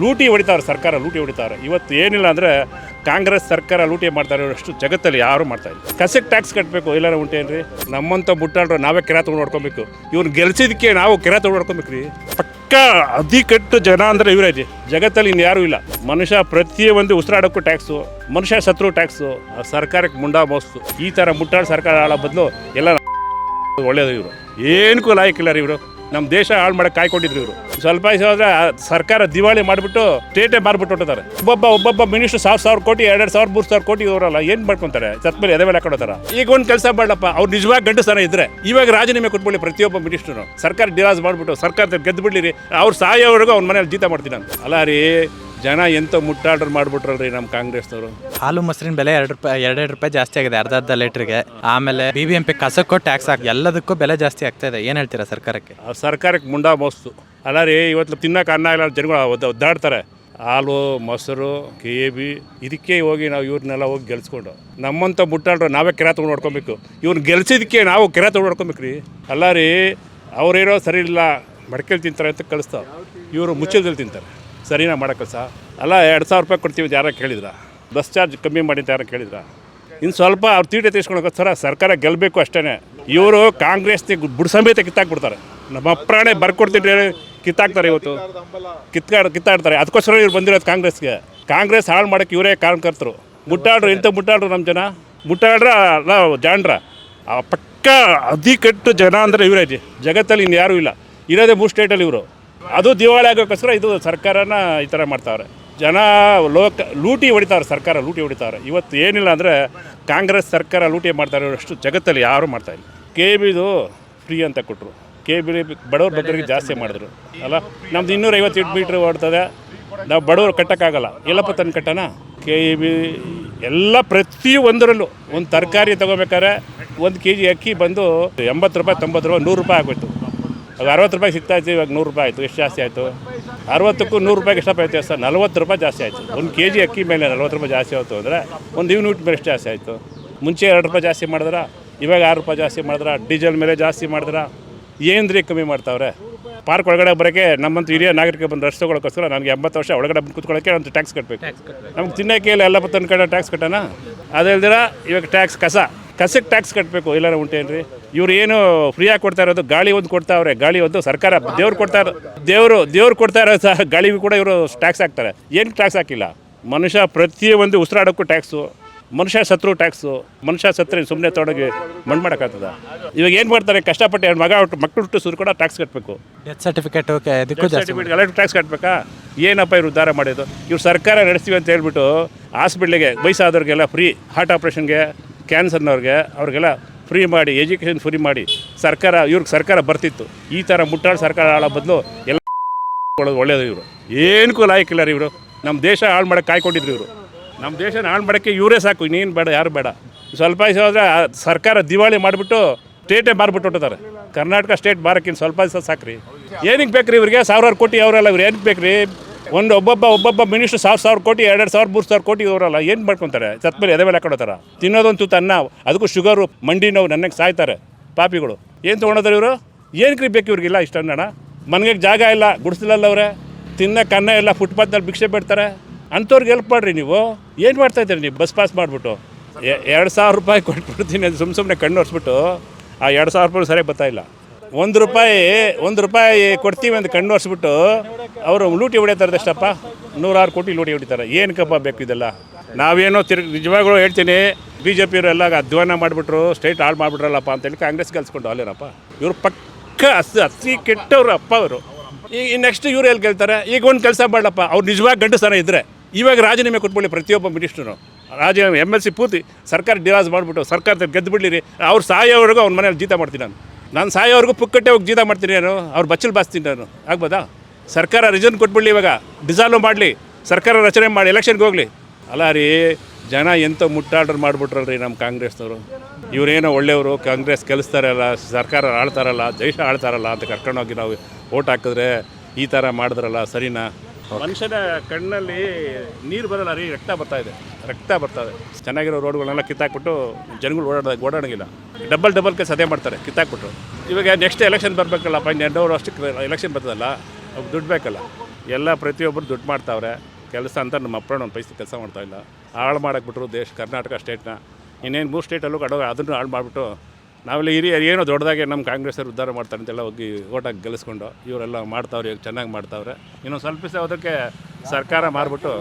ಲೂಟಿ ಹೊಡಿತಾರೆ ಸರ್ಕಾರ ಲೂಟಿ ಹೊಡಿತಾರೆ ಇವತ್ತು ಏನಿಲ್ಲ ಅಂದರೆ ಕಾಂಗ್ರೆಸ್ ಸರ್ಕಾರ ಲೂಟಿ ಮಾಡ್ತಾರೆ ಅಷ್ಟು ಜಗತ್ತಲ್ಲಿ ಯಾರು ಮಾಡ್ತಾ ಇಲ್ಲ. ಕಸಕ್ಕೆ ಟ್ಯಾಕ್ಸ್ ಕಟ್ಟಬೇಕು ಎಲ್ಲಾರ ಉಂಟೇನ್ರಿ ನಮ್ಮಂಥ ಮುಟ್ಟಾಡ್ರು ನಾವೇ ಕೆರೆ ತೊಗೊಂಡು ನೋಡ್ಕೊಬೇಕು ಇವ್ರು ಗೆಲ್ಸಿದ್ದಕ್ಕೆ ನಾವು ಕೆರೆ ತೊಗೊಂಡು ನೋಡ್ಕೊಬೇಕು ರೀ ಪಕ್ಕ ಕೆಟ್ಟು ಜನ ಅಂದರೆ ಇವರೇ ರೀ ಜಗತ್ತಲ್ಲಿ ಇನ್ಯಾರೂ ಇಲ್ಲ. ಮನುಷ್ಯ ಪ್ರತಿಯೊಂದು ಉಸಿರಾಡೋಕ್ಕೂ ಟ್ಯಾಕ್ಸು ಮನುಷ್ಯ ಶತ್ರು ಟ್ಯಾಕ್ಸು ಸರ್ಕಾರಕ್ಕೆ ಮುಂಡಾ ಮೋಸ್ತು. ಈ ಥರ ಮುಟ್ಟಾಡು ಸರ್ಕಾರ ಆಳ ಬದಲು ಎಲ್ಲ ಒಳ್ಳೇದು ಇವರು. ಏನಕ್ಕೂ ಲಾಯಕ್ಕಿಲ್ಲ ರೀ ಇವರು. ನಮ್ಮ ದೇಶ ಹಾಳು ಮಾಡಕ್ಕೆ ಕಾಯ್ಕೊಂಡಿದ್ರು ಇವರು. ಸ್ವಲ್ಪ ದಿವಸ ಸರ್ಕಾರ ದಿವಾಳಿ ಮಾಡಿಬಿಟ್ಟು ಸ್ಟೇಟೇ ಮಾರ್ಬಿಟ್ಟು ಹೊಟ್ಟಿದ್ದಾರೆ ಒಬ್ಬೊಬ್ಬ ಒಬ್ಬೊಬ್ಬ ಮಿನಿಸ್ಟರ್ ಸಾವಿರ ಸಾವಿರ ಕೋಟಿ, ಎರಡೆರಡು ಸಾವಿರ, ಮೂರು ಸಾವಿರ ಕೋಟಿ ಇವರಲ್ಲ, ಏನು ಮಾಡ್ಕೊಂತಾರೆ? ಸತ್ ಮೇಲೆ ಎದೆ ಮೇಲೆ ಹಾಕೊಡ್ತಾರ ಈಗ ಒಂದು ಕೆಲಸ ಮಾಡಲಪ್ಪ, ಅವ್ರು ನಿಜವಾಗಿ ಗಂಡಸನ ಇದ್ರೆ, ಇವಾಗ ರಾಜೀನಾಮೆ ಕೊಟ್ಬಿಡಿ ಪ್ರತಿಯೊಬ್ಬ ಮಿನಿಸ್ಟರ್ ಸರ್ಕಾರ ಡಿರಾಜ್ ಮಾಡಿಬಿಟ್ಟು ಸರ್ಕಾರದ ಗೆದ್ದು ರೀ ಅವ್ರು ಸಾಯೋವರೆಗೂ ಅವ್ನ ಮನೇಲಿ ಜೀತ ಮಾಡ್ತೀನಿ ಅಂತ ಅಲ್ಲ ರೀ ಜನ ಎಂತ ಮುಟ್ಟಾಡ್ರ್ ಮಾಡ್ಬಿಟ್ರಲ್ರಿ ನಮ್ಮ ಕಾಂಗ್ರೆಸ್ನವರು. ಹಾಲು ಮೊಸರಿನ ಬೆಲೆ ಎರಡು ರೂಪಾಯಿ ಎರಡೆರಡು ರೂಪಾಯಿ ಜಾಸ್ತಿ ಆಗಿದೆ ಅರ್ಧ ಅರ್ಧ ಲೀಟ್ರಿಗೆ. ಆಮೇಲೆ ಬಿ ಬಿ ಎಂ ಪಿ ಕಸಕ್ಕೂ ಟ್ಯಾಕ್ಸ್ ಹಾಕಿ ಎಲ್ಲದಕ್ಕೂ ಬೆಲೆ ಜಾಸ್ತಿ ಆಗ್ತಾ ಇದೆ. ಏನು ಹೇಳ್ತೀರಾ ಸರ್ಕಾರಕ್ಕೆ? ಆ ಸರ್ಕಾರಕ್ಕೆ ಮುಂಡಾ ಮೋಸ್ತು. ಅಲ್ಲ ರೀ ಇವತ್ತು ತಿನ್ನಕ್ಕೆ ಅನ್ನ ಇಲ್ಲ ಜನಗಳು ಒದ್ದ- ಒದ್ದಾಡ್ತಾರೆ. ಹಾಲು ಮೊಸರು ಕೆ ಬಿ ಇದಕ್ಕೆ ಹೋಗಿ ನಾವು ಇವ್ರನ್ನೆಲ್ಲ ಹೋಗಿ ಗೆಲ್ಸ್ಕೊಂಡು. ನಮ್ಮಂಥ ಮುಟ್ಟಾಡ್ರು ನಾವೇ ಕೆರೆ ತೊಗೊಂಡು ನೋಡ್ಕೊಬೇಕು ಇವ್ರು ಗೆಲ್ಸಿದಕ್ಕೆ ನಾವು ಕೆರೆ ತೊಗೊಂಡು ನೋಡ್ಕೊಬೇಕು ರೀ. ಅಲ್ಲ ರೀ ಅವ್ರೇನೋ ಸರಿ ಇಲ್ಲ ಮಡ್ಕೆಲಿ ತಿಂತಾರೆ ಅಂತ ಕಳಿಸ್ತಾವೆ. ಇವರು ಮುಚ್ಚಲ್ದಲ್ಲಿ ತಿಂತಾರೆ. ಸರಿನಾ ಮಾಡೋಕ್ಕೆ ಸಹ ಅಲ್ಲ, ಎರಡು ಸಾವಿರ ರೂಪಾಯಿ ಕೊಡ್ತೀವಿ ಅಂತ ಯಾರೋ ಕೇಳಿದ್ರ? ಬಸ್ ಚಾರ್ಜ್ ಕಮ್ಮಿ ಮಾಡಿ ಅಂತ ಯಾರೋ ಕೇಳಿದ್ರ? ಇನ್ನು ಸ್ವಲ್ಪ ಅವ್ರು ತೀಟೆ ಸರ, ಸರ್ಕಾರ ಗೆಲ್ಲಬೇಕು ಅಷ್ಟೇ ಇವರು ಕಾಂಗ್ರೆಸ್ನ ಬುಡ ಸಮೇತ ಕಿತ್ತಾಕ್ಬಿಡ್ತಾರೆ. ನಮ್ಮ ಅಪ್ರಾಣೆ ಬರ್ಕೊಡ್ತೀನಿ ಹೇಳಿ ಕಿತ್ತಾಕ್ತಾರೆ ಇವತ್ತು. ಕಿತ್ತಾಡ್ ಕಿತ್ತಾಡ್ತಾರೆ. ಅದಕ್ಕೋಸ್ಕರ ಇವ್ರು ಬಂದಿರೋದು ಕಾಂಗ್ರೆಸ್ಗೆ. ಕಾಂಗ್ರೆಸ್ ಹಾಳು ಮಾಡೋಕೆ ಇವರೇ ಕಾರಣಕರ್ತರು ಮುಟ್ಟಾಡ್ರು ಇಂಥ ಮುಟ್ಟಾಡ್ರು ನಮ್ಮ ಜನ? ಮುಟ್ಟಾಡ್ರ, ಅಲ್ಲ ಜಾಣ್ರ ಪಕ್ಕ ಪಕ್ಕ ಅಧಿಕಟ್ಟು ಜನ ಅಂದರೆ ಇವರೇ ಜಗತ್ತಲ್ಲಿ ಜಗತ್ತಲ್ಲಿ ಯಾರೂ ಇಲ್ಲ. ಇರೋದೇ ಮೂರು ಸ್ಟೇಟಲ್ಲಿ ಇವರು. ಅದು ದಿವಾಳಿ ಆಗೋಕ್ಕೋಸ್ಕರ ಇದು ಸರ್ಕಾರನ ಈ ಥರ ಮಾಡ್ತಾವ್ರೆ. ಜನ ಲೋಕ ಲೂಟಿ ಹೊಡಿತಾರೆ ಸರ್ಕಾರ ಲೂಟಿ ಹೊಡಿತಾರೆ ಇವತ್ತು ಏನಿಲ್ಲ ಅಂದರೆ ಕಾಂಗ್ರೆಸ್ ಸರ್ಕಾರ ಲೂಟಿ ಮಾಡ್ತಾರೆ ಅಷ್ಟು ಜಗತ್ತಲ್ಲಿ ಯಾರೂ ಮಾಡ್ತಾ ಇಲ್ಲ. ಕೆ ಬಿದು ಫ್ರೀ ಅಂತ ಕೊಟ್ಟರು ಕೆ ಬಿ ಬಡವ್ರ ಬಗ್ಗರಿಗೆ ಜಾಸ್ತಿ ಮಾಡಿದ್ರು. ಅಲ್ಲ ನಮ್ದು ಇನ್ನೂರೈವತ್ತು ಮೀಟ್ರ್ ಓಡ್ತದೆ. ನಾವು ಬಡವರು ಕಟ್ಟೋಕ್ಕಾಗಲ್ಲ. ಎಲ್ಲಪ್ಪ ತಂದು ಕಟ್ಟೋಣ ಕೆ ಬಿ ಎಲ್ಲ ಪ್ರತಿಯೊಂದರಲ್ಲೂ ಒಂದು ತರಕಾರಿ ತೊಗೋಬೇಕಾದ್ರೆ ಒಂದು ಕೆ ಜಿ ಅಕ್ಕಿ ಬಂದು ಎಂಬತ್ತು ರೂಪಾಯಿ ತೊಂಬತ್ತು ರೂಪಾಯಿ ನೂರು ರೂಪಾಯಿ ಆಗೋಯ್ತು. ಆಗ ಅರವತ್ತು ರೂಪಾಯಿ ಸಿಗ್ತಾ ಇತ್ತು ಇವಾಗ ನೂರು ರೂಪಾಯಿ ಆಯಿತು. ಎಷ್ಟು ಜಾಸ್ತಿ ಆಯಿತು? ಅರವತ್ತಕ್ಕೂ ನೂರು ರೂಪಾಯಿಗೆ ಎಷ್ಟಪ್ಪ ಸರ್? ನಲ್ವತ್ತು ರೂಪಾಯಿ ಜಾಸ್ತಿ ಆಯಿತು. ಒಂದು ಕೆ ಜಿ ಅಕ್ಕಿ ಮೇಲೆ ನಲ್ವತ್ತು ರೂಪಾಯಿ ಜಾಸ್ತಿ ಆಯಿತು ಅಂದರೆ ಒಂದು ಯೂನಿಟ್ ಮೇಲೆ ಎಷ್ಟು ಜಾಸ್ತಿ ಆಯಿತು? ಮುಂಚೆ ಎರಡು ರೂಪಾಯಿ ಜಾಸ್ತಿ ಮಾಡಿದ್ರೆ? ಇವಾಗ ಆರು ರೂಪಾಯಿ ಜಾಸ್ತಿ ಮಾಡಿದ್ರೆ? ಡೀಸೆಲ್ ಮೇಲೆ ಜಾಸ್ತಿ ಮಾಡಿದ್ರ? ಏನ್ರಿ ಕಮ್ಮಿ ಮಾಡ್ತಾವ್ರೆ? ಪಾರ್ಕ್ ಒಳಗಡೆ ಬರೋಕ್ಕೆ ನಮ್ಮಂತ ಹಿರಿಯ ನಾಗರಿಕ ಬಂದು ರಸ್ತೆ ತಗೊಳಕ್ಕೋಸ್ಕರ ನನಗೆ ಎಂಬತ್ತು ವರ್ಷ ಒಳಗಡೆ ಬಂದು ಕೂತ್ಕೊಳ್ಳೋಕ್ಕೆ ಒಂದು ಟ್ಯಾಕ್ಸ್ ಕಟ್ಟಬೇಕು ನಮ್ಗೆ ತಿನ್ನೋಕೆ ಇಲ್ಲ ಎಲ್ಲ ತಂದು ಕಡೆ ಟ್ಯಾಕ್ಸ್ ಕಟ್ಟೋಣ? ಅದಲ್ದಿರ ಇವಾಗ ಟ್ಯಾಕ್ಸ್ ಕಸ. ಕಸಕ್ಕೆ ಟ್ಯಾಕ್ಸ್ ಕಟ್ಟಬೇಕು ಇಲ್ಲಾರ ಉಂಟೇನ್ರಿ ಇವ್ರು ಏನು ಫ್ರೀಯಾಗಿ ಕೊಡ್ತಾ ಇರೋದು ಗಾಳಿ ಒಂದು ಕೊಡ್ತಾ ಅವ್ರೆ ಗಾಳಿ ಒಂದು ಸರ್ಕಾರ ದೇವ್ರು ಕೊಡ್ತಾ ಇರೋ ದೇವರು ದೇವ್ರು ಕೊಡ್ತಾ ಇರೋ ಸಹ ಗಾಳಿಗೂ ಕೂಡ ಇವರು ಟ್ಯಾಕ್ಸ್ ಹಾಕ್ತಾರೆ. ಏನು ಟ್ಯಾಕ್ಸ್ ಹಾಕಿಲ್ಲ? ಮನುಷ್ಯ ಪ್ರತಿಯೊಂದು ಉಸಿರಾಡೋಕ್ಕೂ ಟ್ಯಾಕ್ಸು ಮನುಷ್ಯ ಸತ್ರು ಟ್ಯಾಕ್ಸು ಮನುಷ್ಯ ಸತ್ರೆ ಸುಮ್ಮನೆ ತೊಡಗಿ ಮಣ್ಣು ಮಾಡೋಕ್ಕಾಗ್ತದ? ಇವಾಗ ಏನು ಮಾಡ್ತಾರೆ? ಕಷ್ಟಪಟ್ಟು ಎರಡು ಮಗ ಹುಟ್ಟು ಮಕ್ಕಳು ಹುಟ್ಟು ಸುರು ಕೂಡ ಟ್ಯಾಕ್ಸ್ ಕಟ್ಟಬೇಕು ಡೆತ್ ಸರ್ಟಿಫಿಕೇಟ್ ಓಕೆ ಸರ್ಟಿಫಿಕೇಟ್ ಎಲ್ಲ ಟ್ಯಾಕ್ಸ್ ಕಟ್ಟಬೇಕಾ ಏನಪ್ಪ ಇವ್ರು ಉದ್ಧಾರ ಮಾಡಿದ್ದು? ಇವ್ರು ಸರ್ಕಾರ ನಡೆಸ್ತೀವಿ ಅಂತ ಹೇಳ್ಬಿಟ್ಟು ಹಾಸ್ಪಿಟ್ಲಿಗೆ ವಯಸ್ಸಾದವ್ರಿಗೆಲ್ಲ ಫ್ರೀ ಹಾರ್ಟ್ ಆಪ್ರೇಷನ್ಗೆ ಕ್ಯಾನ್ಸರ್ನವ್ರಿಗೆ ಅವ್ರಿಗೆಲ್ಲ ಫ್ರೀ ಮಾಡಿ, ಎಜುಕೇಷನ್ ಫ್ರೀ ಮಾಡಿ ಸರ್ಕಾರ, ಇವ್ರಿಗೆ ಸರ್ಕಾರ ಬರ್ತಿತ್ತು. ಈ ಥರ ಮುಟ್ಟಾಳು ಸರ್ಕಾರ ಹಾಳೋ ಬದಲು ಎಲ್ಲ ಒಳ್ಳೆಯದು ಇವರು. ಏನಕ್ಕೂ ಲಾಯಕ್ಕಿಲ್ಲ ರೀ ಇವರು. ನಮ್ಮ ದೇಶ ಹಾಳು ಮಾಡೋಕ್ಕೆ ಕಾಯ್ಕೊಂಡಿದ್ರು ಇವರು. ನಮ್ಮ ದೇಶನ ಹಾಳು ಮಾಡೋಕ್ಕೆ ಇವರೇ ಸಾಕು, ಇನ್ನೇನು ಬೇಡ, ಯಾರು ಬೇಡ. ಸ್ವಲ್ಪ ದಿವಸ ಹೋದರೆ ಸರ್ಕಾರ ದಿವಾಳಿ ಮಾಡಿಬಿಟ್ಟು ಸ್ಟೇಟೇ ಮಾರ್ಬಿಟ್ಟು ಹೊಟ್ಟಿದ್ದಾರೆ ಕರ್ನಾಟಕ ಸ್ಟೇಟ್ ಬಾರಕ್ಕಿಂತ ಸ್ವಲ್ಪ ದಿವಸ ಸಾಕ್ರಿ. ಏನಕ್ಕೆ ಬೇಕ್ರಿ ಇವ್ರಿಗೆ? ಸಾವಿರಾರು ಕೋಟಿ ಅವರೆಲ್ಲ ಇವ್ರು, ಏನಕ್ಕೆ ಬೇಕ್ರಿ? ಒಂದು ಒಬ್ಬೊಬ್ಬ ಒಬ್ಬೊಬ್ಬ ಮಿನಿಸ್ಟ್ರ್ ಸಾವಿರ ಸಾವಿರ ಕೋಟಿ, ಎರಡೆರಡು ಸಾವಿರ, ಮೂರು ಸಾವಿರ ಕೋಟಿ ಇವರಲ್ಲ ಏನು ಮಾಡ್ಕೊತಾರೆ? ಸತ್ ಮೇಲೆ ಎದೆ ಮೇಲೆ ಹಾಕೊಡ್ತಾರ ತಿನ್ನೋದಂತೂ ತನ್ನ ಅದಕ್ಕೂ ಶುಗರು ಮಂಡಿ ನೋವು ನನಗೆ ಸಾಯ್ತಾರೆ ಪಾಪಿಗಳು. ಏನು ತೊಗೊಂಡೋದ್ರೆ ಇವರು? ಏನಕ್ಕೆ ಬೇಕು ಇವ್ರಿಗಿಲ್ಲ ಇಷ್ಟ ಅಣ್ಣ ಮನೆಗೆ ಜಾಗ ಇಲ್ಲ ಗುಡಿಸಲಲ್ಲವ್ರೆ ತಿನ್ನಕ್ಕೆ ಅನ್ನ ಇಲ್ಲ ಫುಟ್ಪಾತ್ನಲ್ಲಿ ಭಿಕ್ಷೆ ಬಿಡ್ತಾರೆ. ಅಂಥವ್ರಿಗೆ ಹೆಲ್ಪ್ ಮಾಡಿರಿ ನೀವು. ಏನು ಮಾಡ್ತಾ ಇದ್ದೀರಿ ನೀವು? ಬಸ್ ಪಾಸ್ ಮಾಡಿಬಿಟ್ಟು. ಎರಡು ಸಾವಿರ ರೂಪಾಯಿ ಕೊಟ್ಬಿಡ್ತೀನಿ ಅದು ಸುಮ್ಮ ಸುಮ್ಮನೆ ಕಣ್ಣು ಒರೆಸ್ಬಿಟ್ಟು, ಆ ಎರಡು ಸಾವಿರ ರೂಪಾಯಿ ಸರಿಯಾಗಿ ಬರ್ತಾಯಿಲ್ಲ ಒಂದು ರೂಪಾಯಿ ಒಂದು ರೂಪಾಯಿ ಕೊಡ್ತೀವಿ ಅಂತ ಕಣ್ಣು ಒರೆಸ್ಬಿಟ್ಟು ಅವರು ಲೂಟಿ ಹೊಡಿತಾರದಷ್ಟಪ್ಪ ನೂರಾರು ಕೋಟಿ ಲೂಟಿ ಹೊಡಿತಾರೆ. ಏನಕ್ಕಪ್ಪ ಬೇಕು ಇದೆಲ್ಲ? ನಾವೇನೋ ತಿರ್ಗಿ, ನಿಜವಾಗ್ಲೂ ಹೇಳ್ತೀನಿ ಬಿ ಜೆ ಪಿಯವರೆಲ್ಲ ಅಧ್ವಾನ ಮಾಡಿಬಿಟ್ರು ಸ್ಟೇಟ್ ಹಾಳು ಮಾಡಿಬಿಟ್ರಲ್ಲಪ್ಪ ಅಂತೇಳಿ ಕಾಂಗ್ರೆಸ್ ಗೆಲ್ಸ್ಕೊಂಡು ಅಲ್ಲೇನಪ್ಪ? ಇವರು ಪಕ್ಕ ಹಸಿ ಹಸಿ ಕೆಟ್ಟವ್ರು ಅಪ್ಪ ಅವರು. ಈಗ ನೆಕ್ಸ್ಟ್ ಇವರು ಎಲ್ಲಿ ಕೇಳ್ತಾರೆ ಈಗ ಒಂದು ಕೆಲಸ ಮಾಡಲಪ್ಪ, ಅವ್ರು ನಿಜವಾಗಿ ಸ್ಥಾನ ಇದ್ದರೆ ಇವಾಗ ರಾಜೀನಾಮೆ ಕೊಟ್ಬಿಡಿ ಪ್ರತಿಯೊಬ್ಬ ಮಿನಿಸ್ಟ್ರು. ರಾಜೀನಾಮೆ ಎಂ ಎಲ್ ಸಿ ಪೂರ್ತಿ ಸರ್ಕಾರ ಡಿರಾಜ್ ಮಾಡಿಬಿಟ್ಟು ಸರ್ಕಾರ ಗೆದ್ದು ರೀ ಅವ್ರು ಸಾಯೋವರೆಗೂ ಅವ್ನ ಮನೇಲಿ ಜೀತ ಮಾಡ್ತೀನಿ ನಾನು. ನಾನು ಸಾಯೋವರೆಗೂ ಪುಕ್ಕಟ್ಟೆ ಹೋಗಿ ಜೀತ ಮಾಡ್ತೀನಿ ನಾನು. ಅವ್ರು ಬಚ್ಚಲು ಬಾಸ್ತೀನಿ ನಾನು. ಆಗ್ಬೋದಾ? ಸರ್ಕಾರ ರಿಸನ್ ಕೊಟ್ಬಿಡ್ಲಿ ಇವಾಗ. ಡಿಸಾಲ್ವ್ ಮಾಡಲಿ. ಸರ್ಕಾರ ರಚನೆ ಮಾಡಿ ಎಲೆಕ್ಷನ್ಗೆ ಹೋಗಲಿ. ಅಲ್ಲ ರೀ, ಜನ ಎಂತ ಮುಟ್ಟಾಡ್ರ್ ಮಾಡಿಬಿಟ್ರಲ್ರಿ ನಮ್ಮ ಕಾಂಗ್ರೆಸ್ನವರು. ಇವರೇನೋ ಒಳ್ಳೆಯವರು, ಕಾಂಗ್ರೆಸ್ ಕೆಲಸ್ತಾರಲ್ಲ ಸರ್ಕಾರ ಆಳ್ತಾರಲ್ಲ, ದೇಶ ಆಳ್ತಾರಲ್ಲ ಅಂತ ಕರ್ಕೊಂಡೋಗಿ ನಾವು ಓಟ್ ಹಾಕಿದ್ರೆ ಈ ಥರ ಮಾಡಿದ್ರಲ್ಲ ಸರಿನಾ? ಮನುಷ್ಯನ ಕಣ್ಣಲ್ಲಿ ನೀರು ಬರಲ್ಲ, ರೀ, ರಕ್ತ ಬರ್ತಾ ಇದೆ. ರಕ್ತ ಬರ್ತಾ ಇದೆ. ಚೆನ್ನಾಗಿರೋ ರೋಡ್ಗಳನ್ನೆಲ್ಲ ಕಿತ್ತಾಕ್ಬಿಟ್ಟು ಜನಗಳು ಓಡಾಡ, ಓಡಾಡೋಂಗಿಲ್ಲ. ಡಬಲ್ ಡಬಲ್ ಅದೇ ಮಾಡ್ತಾರೆ, ಕಿತ್ತಾಕ್ಬಿಟ್ಟು. ಇವಾಗ ನೆಕ್ಸ್ಟ್ ಎಲೆಕ್ಷನ್ ಬರಬೇಕಲ್ಲಪ್ಪ ಇನ್ನು ಎರಡು ವರ್ಷಕ್ಕೆ ಎಲೆಕ್ಷನ್ ಬರ್ತದಲ್ಲ ಅವ್ರು ದುಡ್ಡು ಬೇಕಲ್ಲ. ಎಲ್ಲ ಪ್ರತಿಯೊಬ್ಬರು ದುಡ್ಡು ಮಾಡ್ತಾವ್ರೆ. ಕೆಲಸ ಅಂತ ನಮ್ಮ ಅಪ್ಪನ ಒಂದು ಪೈಸೆ ಕೆಲಸ ಮಾಡ್ತಾ ಇಲ್ಲ. ಹಾಳು ಮಾಡಾಕ್ಬಿಟ್ರು ಬಿಟ್ರು ದೇಶ, ಕರ್ನಾಟಕ ಸ್ಟೇಟ್ನ ಇನ್ನೇನು ಮೂರು ಸ್ಟೇಟಲ್ಲೂ ಕಡೋ, ಅದನ್ನು ಹಾಳು ಮಾಡಿಬಿಟ್ಟು ನಾವೆಲ್ಲ ಹಿರಿಯ ಏನೋ ದೊಡ್ಡದಾಗಿ ನಮ್ಮ ಕಾಂಗ್ರೆಸ್ಸರು ಉದ್ಧಾರ ಮಾಡ್ತಾರೆ ಅಂತೆಲ್ಲ ಹೋಗಿ ಓಟಾಗಿ ಗೆಲ್ಲಿಸ್ಕೊಂಡು ಇವರೆಲ್ಲ ಮಾಡ್ತಾವ್ರೆ ಚೆನ್ನಾಗಿ ಮಾಡ್ತಾವ್ರೆ. ಇನ್ನೊಂದು ಸ್ವಲ್ಪ ದಿವಸ ಅದಕ್ಕೆ ಸರ್ಕಾರ ಮಾರ್ಬಿಟ್ಟು